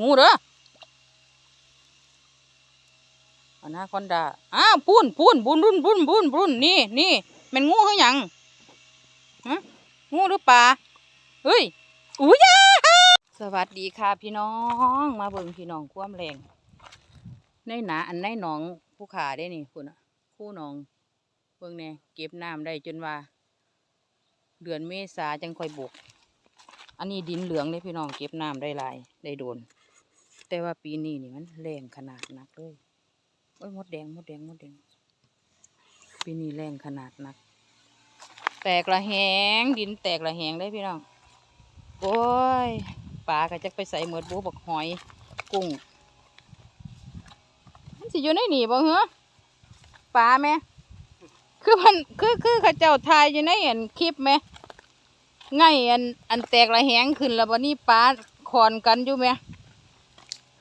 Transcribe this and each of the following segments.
งูเด้ออนาคอนดาอ้าวปูนปูนบุนบุนบุนบุนบุนนี่นี่มันงูคือหยังฮะงูหรือปลาเฮ้ยอุ้ยสวัสดีค่ะพี่น้องมาเบิ่งพี่น้องความแรงในหนาอันในหนองผู้ขาได้นี่คุณคู่หนองเบิ่งแน่เก็บน้ำได้จนว่า เดือนเมษาจังค่อยบุก อันนี้ดินเหลืองเลยพี่น้องเก็บน้ำได้ลายได้โดน แต่ว่าปีนี้นี่มันแรงขนาดนักเลยโอ้ยมดแดงมดแดงมดแดง ปีนี้แรงขนาดนัก แตกละแหงดินแตกละแหงได้พี่น้องโอ้ยปลาก็จะไปใส่เหมือดบูบักหอยกุ้งมันสิอยู่ในนี่บ่เหรอปลาไหมคือมันคือคือข้าเจ้าทายอยู่ในเห็นคลิปไหมไงอันอันแตกละแหงขึ้นแล้ววันนี้ปลาคอนกันอยู่ไหม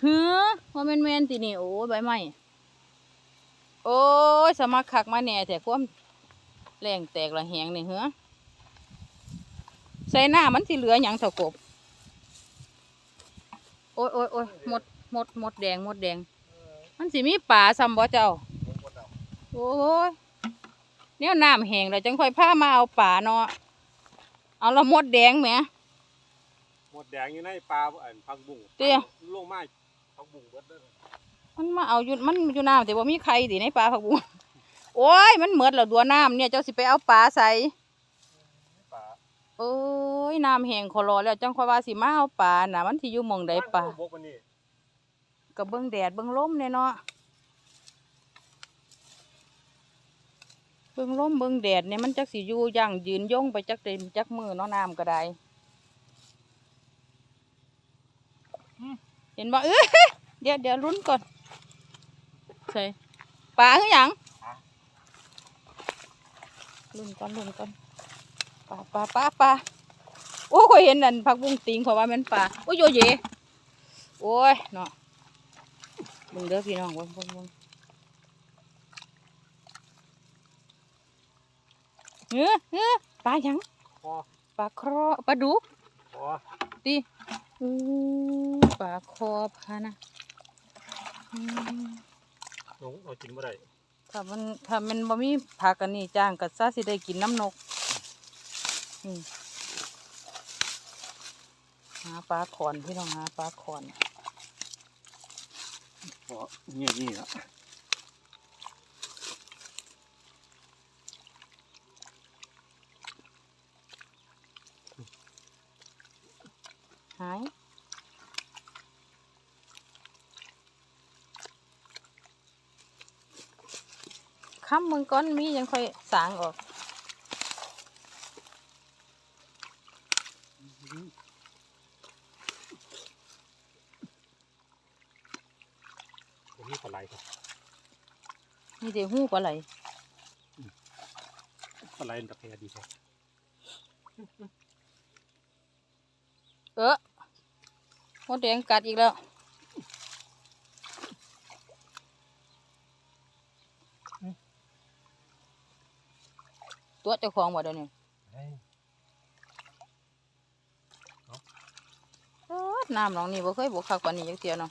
เฮ้อว่าแม่นแม่นๆตินี่โอ้ยใบไม้โอ้ยสมัครคักมาแหน่แต่ความแรงแตกละแหงนี่เฮ้อใส่หน้ามันสิเหลืออย่างเท่ากบโอ้ยโอ้ยโอ้ยหมดหมดหมดแดงหมดแดง มันสิมีป่าซ้ำบ่เจ้าโอ้ยเนี่ยน้ำแห้งแล้วจังค่อยพามาเอาป่าเนาะเอาละหมดแดงแหมหมดแดงอยู่ในปลาอันพักบุ้งเตี้ยลงมา พักบุ้งเบิดเด้อมันมาเอาอยู่มันอยู่น้ำแต่ว่ามีใครติในปลาผักบุ้งโอ้ยมันเหมือดแล้วดัวน้ำเนี่ยเจ้าสิไปเอาปลาใส่ปลาโอ้ยน้ำแห้งขอรอแล้วจังค่อยว่าสิมาเอาปลาน่ะมันสิอยู่หมองใดปลาบกวันนี้ก็เบิ่งแดดเบิ่งลมเนี่ยเนาะเบิ่งลมเบิ่งแดดเนี่ยมันจักสิอยู่ยั่งยืนย่งไปจักเต็มจักมือเนาะน้ำก็ได้ เห็นบ่เอ้ยเดี๋ยวเดี๋ยวลุ้นก่อนใช่ปลาคือหยังลุ้นก่อนลุ้นก่อนปลาปลาปลาปลาโอ้ยเห็นนั่นผักบุ้งติงเพราะว่ามันปลาโอ้ยโยเยโอ้ยเนาะเบิ่งเด้อพี่น้องเบิ่งเบิ่งเบิ่งเฮ้อเฮ้อปลาหยังพอปลาครอปลาดุกพอดิอู้ ปลาคอพานะอืมลงเอากินบ่ได้ถ้ามันถ้ามันบ่มีผักอันนี้จ้างก็ซะสิได้กินน้ำนกอืมหาปลาขอนพี่น้องหาปลาขอนพอเนี่ยนี่ละ หายคำมึงก้อนมียังค่อยสางออกผมมีปลาไหลครับมีแต่หูปลาไหลปลาไหลตะแคดีครับเออ มดแดงกัดอีกแล้ว ตัวเจ้าของบ่เดี๋ยวนี้เฮ้ยเอิ้นน้ำหนองนี่บ่เคยบกคักกว่านี้จักเที่ยเนาะ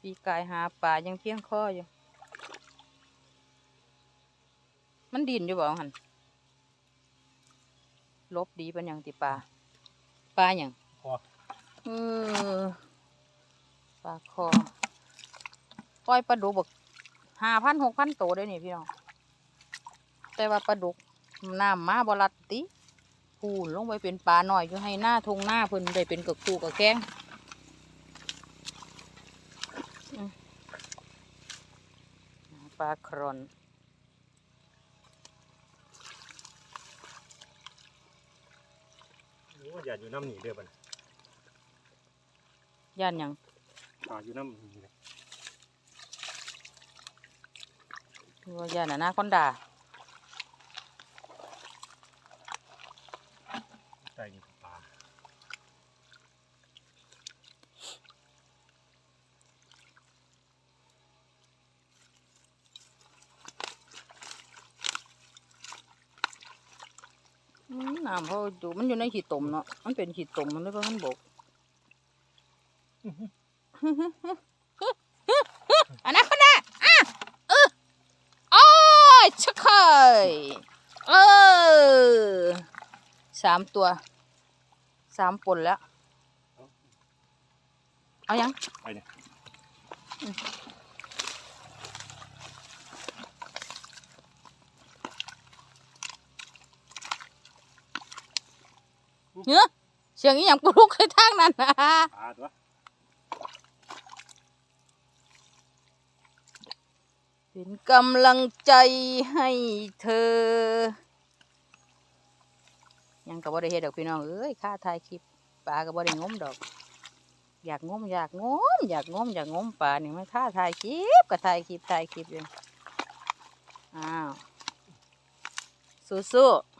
ปีกายหาปลายังเพียงคออยู่ มันดินอยู่บ่หัน ลบดีเป็นหยังติปลาปลาหยังพอเออปลาคอปล่อยปลาดุกบักห้าพันหกพันโตได้นี่พี่น้องแต่ว่าปลาดุกน้ำมาบรัดติพูนลงไปเป็นปลาหน่อยอยู่ให้หน้าทงหน้าเพิ่นได้เป็นกระคูกระแกงอืมปลาครอน โอ้อย่าอยู่น้ำหนีเด้อบัดนย่านหยังปลาอยู่น้ำหนีเลยว่าย่านน่ะนาคอนดาใส่ปลาอืม น้ำเขาอยู่มันอยู่ในขีดตมเนาะมันเป็นขีดตมมันเลยเพราะมันบกอันนั้นคนน่ะอะเออโอ้ยชักเคยเออสามตัวสามปนแล้ว เอายังไปเนี่ย เนื้อเสียงอีหยังปลุกให้ทางนั้นนะปลาตัวเป็นกำลังใจให้เธอ ยังกับว่าได้เฮ็ดดอกพี่น้องเอ้ยค่าถ่ายคลิปปลากับว่าได้งมดอก อยากงมอยากงมอยากงมอยากงมปลานี่มันค่าถ่ายคลิปก็ถ่ายคลิปถ่ายคลิปอยู่อ้าวสู้ๆ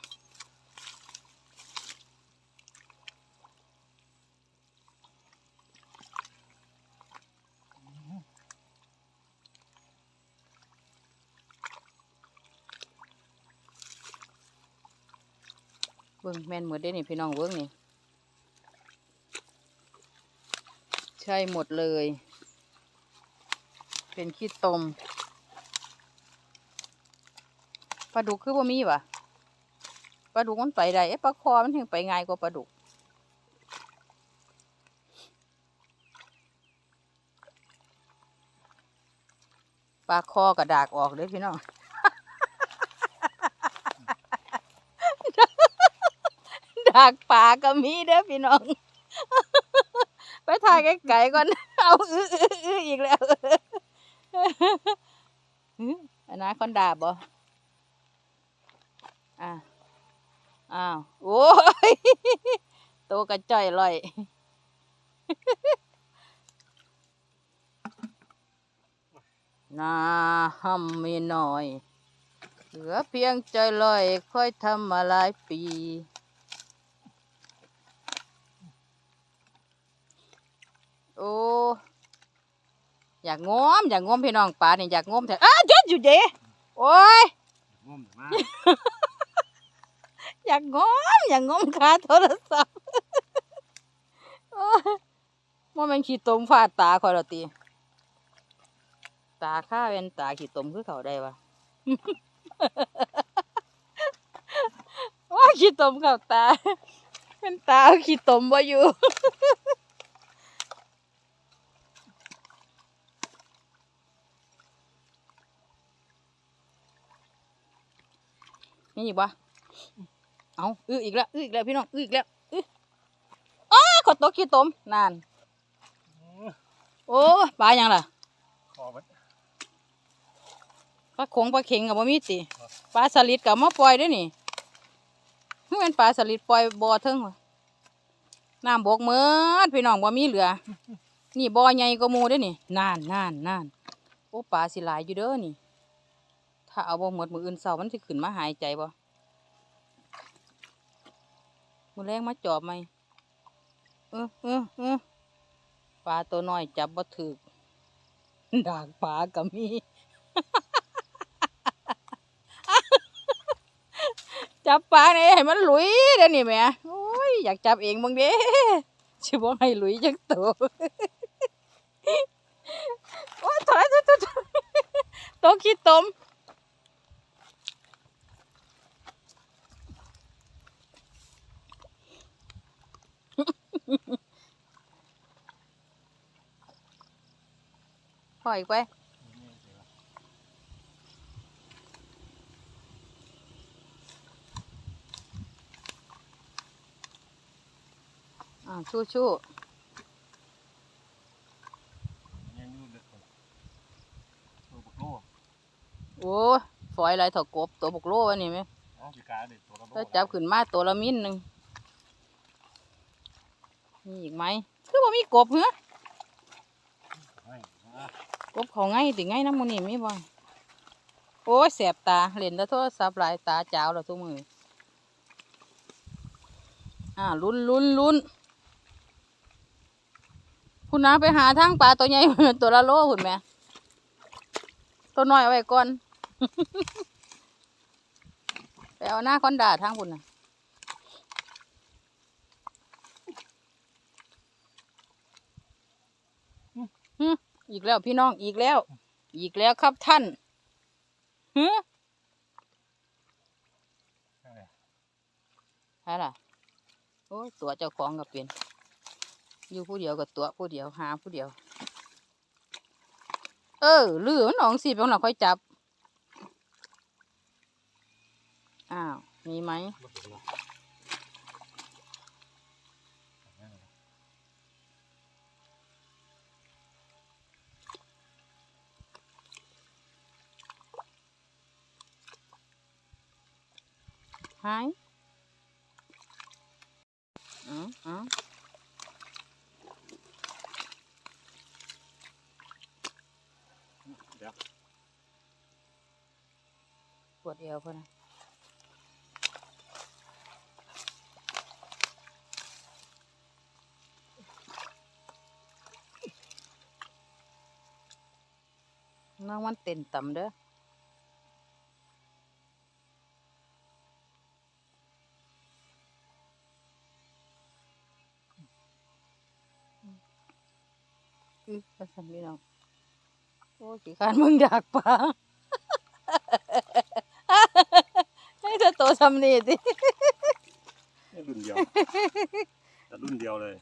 เบิ่งแม่นหมดได้นี่พี่น้องเบิ่งนี่ ใช่หมดเลย เป็นขี้ตมปลาดุกคือบ่มีวะปลาดุกมันไปได้เอ๊ะปลาคอมันถึงไปง่ายกว่าปลาดุกปลาคอกระดากออกเลยพี่น้อง ดากปลาก็มีเด้อพี่น้อง ไปถ่ายไกลๆก่อน เอาอื้ออื้ออื้ออีกแล้วอันนั้นคอนดาบบ่อ่าอ้าว โอ้ยโตกระจ่อยลอยนาฮัมมีหน่อย เหลือเพียงใจลอยค่อยทำมาหลายปี โอ้อยากงมอยากงมพี่น้องป่านี่อยากงมแต่อ้าวหยุดอยู่เด้โอ้ยงมมาอยากงมอยากงมขาโทรศัพท์โอ้ยว่ามันขี้ตมฟาดตาคอยละตีตาข้าเป็นตาขี้ตมคือเขาได้วะว่าขี้ตมเข้าตาเป็นตาเอาขี้ตมบ่อยู่ นี่อีกปะเอาอื้ออีกแล้วอื้ออีกแล้วพี่น้องอื้ออีกแล้วอื้ออ้าขดตัวขี้ตมนานโอ้ปลาหยังล่ะขอมันปลาโขงปลาเข็งกับบ่มีติปลาสลิดกับมาปล่อยเด้วยนี่มันเป็นปลาสลิดปล่อยบ่อเทิงวะน้ำบกเมืดพี่น้องบ่มีเหลือ นี่บ่อใหญ่ก็มูเด้วยนี่นานนานนานโอ้ปลาสิหลายอยู่เด้อนี่ ถ้าเอาบ่หมดมืออื่นเสามันสิขึ้นมาหายใจบ่มือแรงมาจอบไหมเออเออเออปลาตัวน้อยจับบ่ถึกดากปลาก็มี จับปลาเนี่ยให้มันหลุยเด้นี่แม่โอ้ยอยากจับเองบ้างเด้ชิบ่ให้หลุยจักตัวโอ้ยถอยถอยถอยถอยตัวขี้ตม ปล่อยอีกไปอ่าชู้ชู้ยังอยู่เด็กคนตัวบุกโลโอ้ยฝอยอะไรเถอะกบตัวบกโลวะนี่ไหมอ๋อปีกาเด็กตัวละโลถ้าจับขึ้นมาตัวละมิ้นหนึ่ง มีอีกไหมคือว่มีกบเหรอไม่อะกบเขาไงติไงน้ำมันนี่ไมีบ่โอ้ยแสบตาเล่นแต่โทรศัพท์หลายตาจ้าวแล้วทุกมืออ่าลุ้นลุ้นลุ้นคุณน้าไปหาทางปลาตัวใหญ่ตัวละโลคุณแม่ตัวน้อยเอาไว้ก่อน ไปเอาหน้าคอนดาทางคุณน่ะ อีกแล้วพี่น้องอีกแล้ว อีกแล้วครับท่านฮึใช่ล่ะโอ้ตัวเจ้าของก็เป็นอยู่ผู้เดียวกับตัวผู้เดียวหาผู้เดียว เออลือมันอองสิเป็นหลักค่อยจับ อ้าว มีไหม บ่เห็นเนาะหายอ๋ออ๋อ เดี๋ยว ปวดเอวเพื่อนนะน้องมันเต้นต่ำเด้อ อือ ประสันพี่น้องโอ้ขี้ขานมึงอยากปลาให้เธอโตทำนี่ดินี่รุ่นเดียวแต่รุ่นเดียวเลย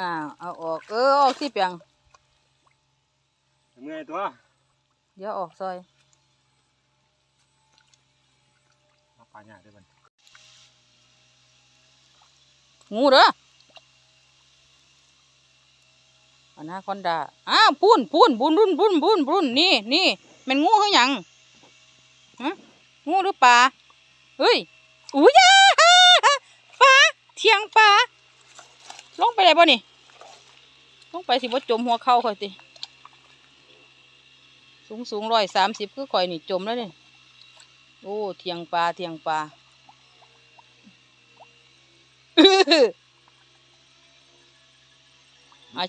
อ่าวเอาออก เออออกสิเปียงเมื่อยตัว เดี๋ยวออกซอยมาปลาหยาได้บันงูเด้ออนาคอนดาอ้าวปูนปูนบุนบุนบุนบุนบุนนี่นี่แมันงูเขาหยังฮะงูหรือปลาเฮ้ยอุ้ยยาปลาเทียงปลาลงไปได้ป่ะนี่ลงไปสิว่าจมหัวเข่าข่อยติ สูงสูงร้อยสามสิบคือข่อยนี่จมแล้วนี่โอ้เทียงปลาเทียงปลาอะ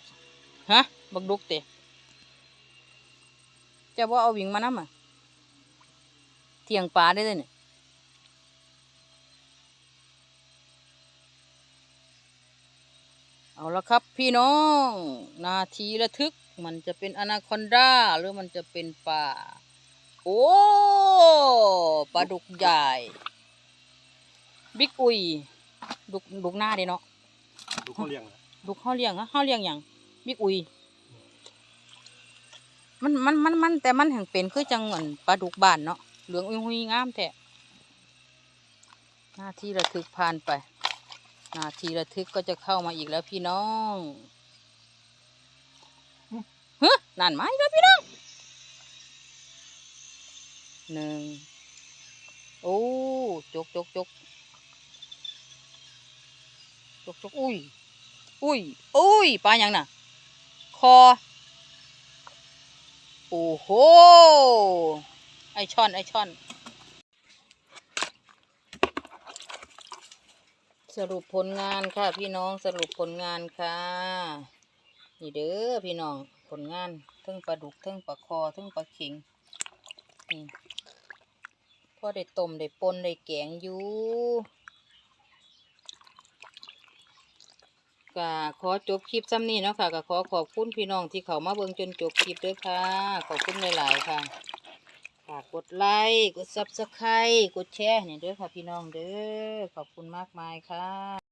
ฮะบักดุกเตะจะว่าเอาวิ่งมานำอะเทียงปลาได้เลยเนี่ยเอาละครับพี่น้อง นาทีระทึก มันจะเป็นอนาคอนดาหรือมันจะเป็นปลา โอ้ปลาดุกใหญ่ บิ๊กอุยดุกดุกหน้าเด้เนาะดูเขาเลี้ยงนะลูกเขาเลี้ยงอะเขาเลี้ยงอย่างบิ๊กอุย มันมันมันมันแต่มันแห่งเป็นคือจังเหมือนปลาดุกบ้านเนาะเหลืองอุ้ยหุยงามแท้หน้าที่ระทึกผ่านไป หน้าที่ระทึกก็จะเข้ามาอีกแล้วพี่น้องเฮ้นั่นไหมาอีกแล้วพี่น้องหนึ่งโอ้จกจกจกจกจกอุ้ยอุ้ยอุ้ยปลาอย่างน่ะ คอ โอ้โห ไอช่อน ไอช่อน สรุปผลงานค่ะพี่น้องสรุปผลงานค่ะ นี่เด้อพี่น้อง ลงานทั้งปลาดุกทั้งปลาคอทั้งปลาเข็งนี่พอได้ต้มได้ปนได้แกงอยู่ก็ขอจบคลิปซ้ำนี้เนาะค่ะก็ขอขอบคุณพี่น้องที่เขามาเบิ่งจนจบคลิปด้วยค่ะ ขอบคุณหลายๆค่ะฝากกดไลค์กดซับสไครต์กดแชร์เนี่ยด้อค่ะพี่น้องเด้อขอบคุณมากมายค่ะ